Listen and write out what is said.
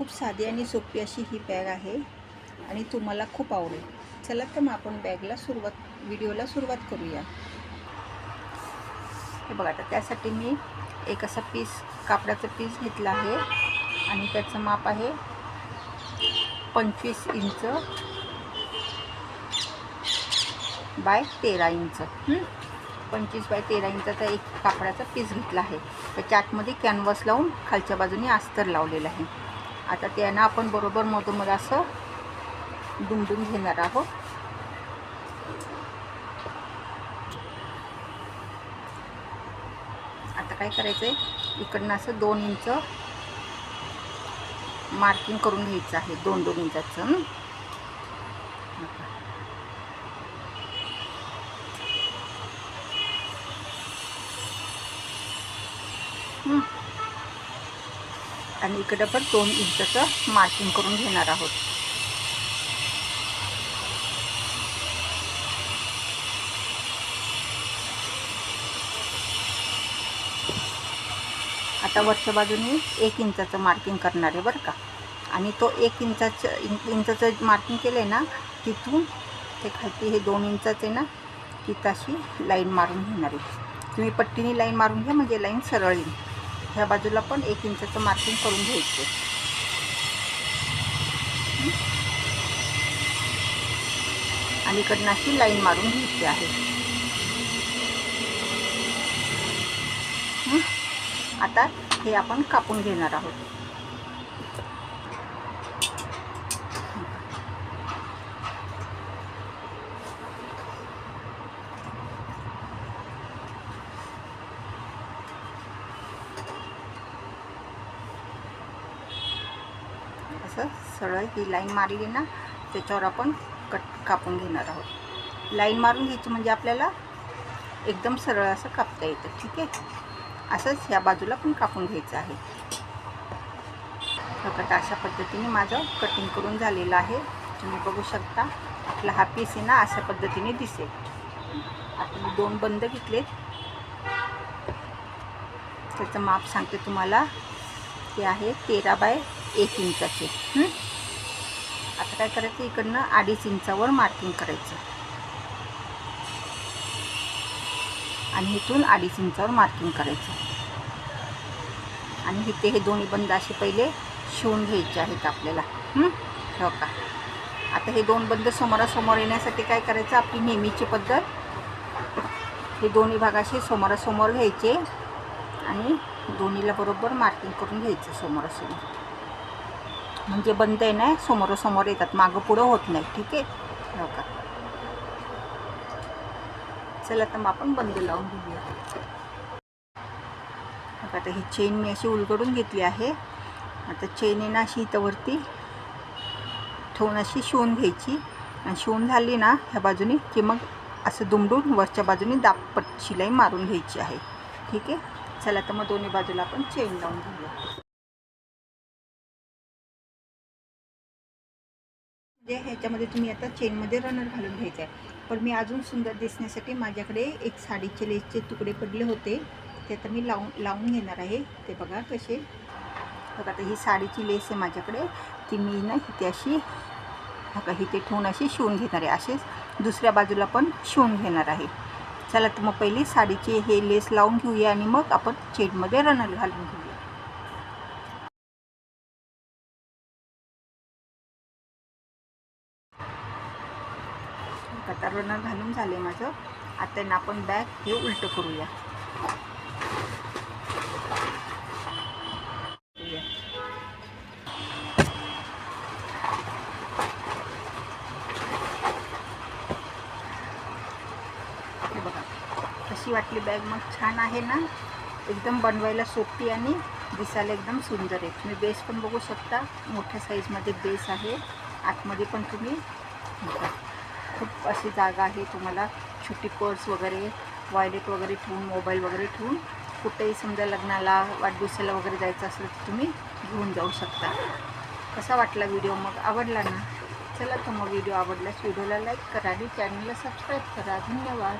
खूप साधी आणि सोपी अशी ही बॅग आहे आणि तुम्हाला खूप आवडेल. चला तर मग आपण बॅगला सुरुवात व्हिडिओला सुरुवात करूया. हे बघा आता त्यासाठी मी एक असा पीस कापडाचा पीस घेतला आहे आणि त्याचं माप आहे पंचवीस इंच बाय तेरा इंच. पंचवीस बाय तेरा इंचाचा एक कापडाचा पीस घेतला आहे. त्याच्या आतमध्ये कॅनव्हास लावून खालच्या बाजूने अस्तर लावलेलं आहे. आता त्यानं आपण बरोबर मधोमध असं दुमडून घेणार आहोत. आता काय करायचं आहे इकडनं असं दोन इंच मार्किंग करून घ्यायचं आहे दोन दोन इंचाचं. हं? आणि इकडं पण दोन इंचचं मार्किंग करून घेणार आहोत. आता वरच्या बाजूने एक इंचाचं मार्किंग करणार आहे बरं का. आणि तो एक इंचाचं इंच इंचाचं मार्किंग केलं आहे ना तिथून ते खालती हे दोन इंचाचं आहे ना तिथं अशी लाईन मारून घेणार आहे. तुम्ही पट्टीने लाईन मारून घ्या म्हणजे लाईन सरळ येईल. ह्या बाजूला पण एक इंचाचं मार्किंग करून घ्यायचं. आणि इकडनं अशी लाईन मारून घ्यायची आहे. आता हे आपण कापून घेणार आहोत. असं सरळ ही लाईन मारली ना त्याच्यावर आपण कट कापून घेणार आहोत. लाईन मारून घ्यायची म्हणजे आपल्याला एकदम सरळ असं कापता येतं ठीक आहे? असंच ह्या बाजूला पण कापून घ्यायचं आहे. बघा अशा पद्धतीने माझं कटिंग करून झालेलं आहे. तुम्ही बघू शकता आपला हा पीस आहे ना अशा पद्धतीने दिसेल. आता दोन बंद घेतलेत. त्याचं माप सांगते तुम्हाला. ते आहे तेरा बाय एक इंचाचे. आता काय करायचं? इकडनं अडीच इंचावर मार्किंग करायचं. आणि इथून अडीच इंचावर मार्किंग करायचं. आणि इथे हे दोन्ही बंद असे पहिले शिवून घ्यायचे आहेत आपल्याला. हो? का? आता हे दोन बंद समोरासमोर येण्यासाठी काय करायचं? आपली नेहमीची पद्धत. हे दोन्ही भागाशी समोरासमोर घ्यायचे. आणि दोन्हीला बरोबर मार्किंग करून घ्यायचं समोरासमोर. म्हणजे बंद आहे ना समोरासमोर येतात. मागं पुढं होत नाही. ठीक आहे? हो का? चला तर मग आपण बंद लावून घेऊया. आता ही चेन मी अशी उलगडून घेतली आहे. आता चेन आहे ना अशी इथं वरती ठेवून अशी शिवून घ्यायची. आणि शिवून झाली ना ह्या बाजूने की मग असं दुमडून वरच्या बाजूने दाबपट शिलाई मारून घ्यायची आहे. ठीक आहे? चला तर मग दोन्ही बाजूला आपण चेन लावून घेऊया. जे ह्याच्यामध्ये तुम्ही आता चेनमध्ये रनर घालून घ्यायचा आहे पण मी अजून सुंदर दिसण्यासाठी माझ्याकडे एक साडीचे लेसचे तुकडे पडले होते. ते आता मी लावून लावून घेणार आहे. ते बघा कसे. बघा आता ही साडीची लेस आहे माझ्याकडे. ती मी ना इथे अशी बघा इथे ठेवून अशी शिवून घेणार आहे. असेच दुसऱ्या बाजूला पण शिवून घेणार आहे. चला तर मग पहिली साडीची हे लेस लावून घेऊया आणि मग आपण चेनमध्ये रनर घालून घेऊ. रनर घालून झाले माझं. आता ना आपण बॅग हे उलटं करूया. हे बघा कशी वाटली बॅग? मग छान आहे ना? एकदम बनवायला सोपी आणि दिसायला एकदम सुंदर आहे. तुम्ही बेस पण बघू शकता. मोठ्या साईजमध्ये बेस आहे. आतमध्ये पण तुम्ही बघा, खूप अशी जागा आहे. तुम्हाला छोटी पर्स वगैरे वॉयलेट वगैरे ठेवून मोबाईल वगैरे ठेवून कुठेही समजा लग्नाला वाढदिवसाला वगैरे जायचं असलं तर तुम्ही घेऊन जाऊ शकता. कसा वाटला व्हिडिओ मग आवडला ना? चला तर मग व्हिडिओ आवडल्यास व्हिडिओला लाईक करा आणि चॅनलला सबस्क्राईब करा. धन्यवाद.